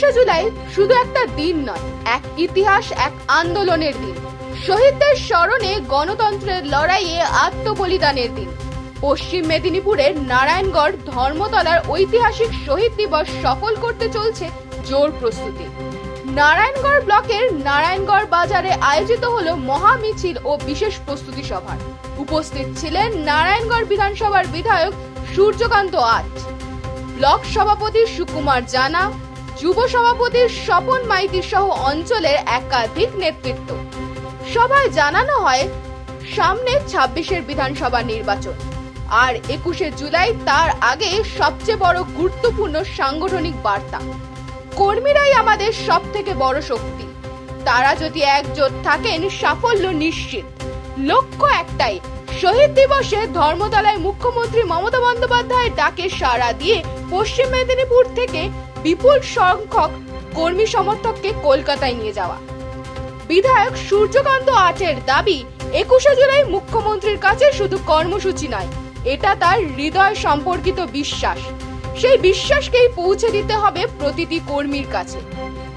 একুশে জুলাই শুধু একটা দিন নয়, এক ইতিহাস, এক আন্দোলনের দিন। শহীদদের স্মরণে গণতন্ত্রের লড়াইয়ে আত্মবলিদানের দিন। পশ্চিম মেদিনীপুরের নারায়ণগড় ধর্মতলার ঐতিহাসিক শহীদ দিবস সফল করতে চলছে জোর প্রস্তুতি। নারায়ণগড় ব্লকের নারায়ণগড় বাজারে আয়োজিত হল মহা মিছিল ও বিশেষ প্রস্তুতি সভা। উপস্থিত ছিলেন নারায়ণগড় বিধানসভার বিধায়ক সূর্যকান্ত আট ব্লক সভাপতি সুকুমার জানা যুব সভাপতি স্বপন মাইতি সহ অঞ্চলের একাধিক নেতৃত্ব। সভায় জানানো হয়, সামনে ছাব্বিশের বিধানসভা নির্বাচন, আর একুশে জুলাই তার আগে সবচেয়ে বড় গুরুত্বপূর্ণ সাংগঠনিক বার্তা। কর্মীরাই আমাদের সব থেকে বড় শক্তি। তারা যদি একজোট থাকেন, সাফল্য নিশ্চিত। লক্ষ্য একটাই শহীদ দিবসে ধর্মতলায় মুখ্যমন্ত্রী মমতা বন্দ্যোপাধ্যায়ের ডাকে সাড়া দিয়ে পশ্চিম মেদিনীপুর থেকে বিপুল সংখ্যক কর্মী সমর্থককে কলকাতায় নিয়ে যাওয়া। বিধায়ক সূর্যকান্ত আটের দাবি, একুশে জুলাই মুখ্যমন্ত্রীর কাছে শুধু কর্মসূচি নয়, এটা তার হৃদয় সম্পর্কিত বিশ্বাস। সেই বিশ্বাসকেই পৌঁছে দিতে হবে প্রতিটি কর্মীর কাছে।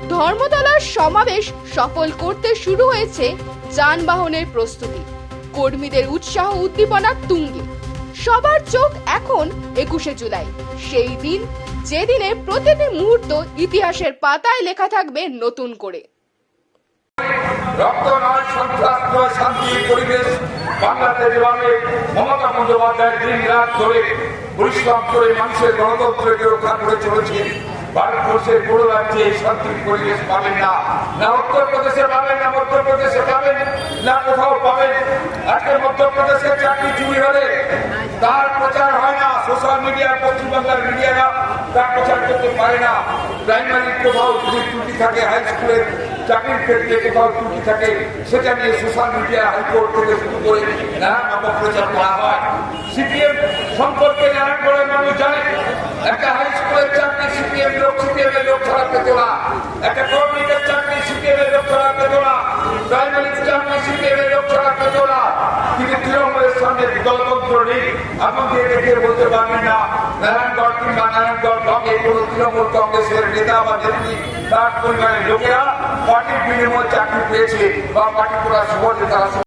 ধর্মতলার সমাবেশ সফল করতে শুরু হয়েছে যানবাহনের প্রস্তুতি। কর্মীদের উৎসাহ উদ্দীপনা তুঙ্গে। সবার চোখ এখন একুশে জুলাই। সেই দিন, যেদিনে প্রতিটি মুহূর্ত ইতিহাসের পাতায় লেখা থাকবে নতুন করে। রক্ত শান্তির পরিবেশ, বাংলাতে মমতা বন্দ্যোপাধ্যায় দিন রাত ধরে পরিশ্রম করে মানুষের গণতন্ত্রকে রক্ষা করে চলেছে ভারতবর্ষের পুরো রাজ্যে এই শান্তির পরিবেশ পাবেন না। না উত্তরপ্রদেশে পাবেন, না মধ্যপ্রদেশে পাবেন, না কোথাও পাবেন। আজকে মধ্যপ্রদেশে চাকরি চুরি হলে তার প্রচার হয় না। সোশ্যাল মিডিয়া, পশ্চিমবাংলার মিডিয়ারা তার প্রচার করতে পারে না। প্রাইমারি কোথাও যদি ত্রুটি থাকে, হাই স্কুলের চাকরির ক্ষেত্রে কোথাও ত্রুটি থাকে, সেটা নিয়ে সোশ্যাল মিডিয়া, হাইকোর্ট থেকে শুরু করে নানান অপপ্রচার করা হয়। সিপিএম সম্পর্কে নানান করে মানুষ জানে সঙ্গে গণতন্ত্র নেই। আমাকে বলতে পারবেন না। নারায়ণগড় কিংবা নারায়ণগড় ব্লকে কোনো তৃণমূল কংগ্রেসের নেতা বা নেত্রী তার পরিবারের লোকেরা পার্টির বিনিময়ে চাকরি পেয়েছে বা পার্টি করার সুবর্ণে তারা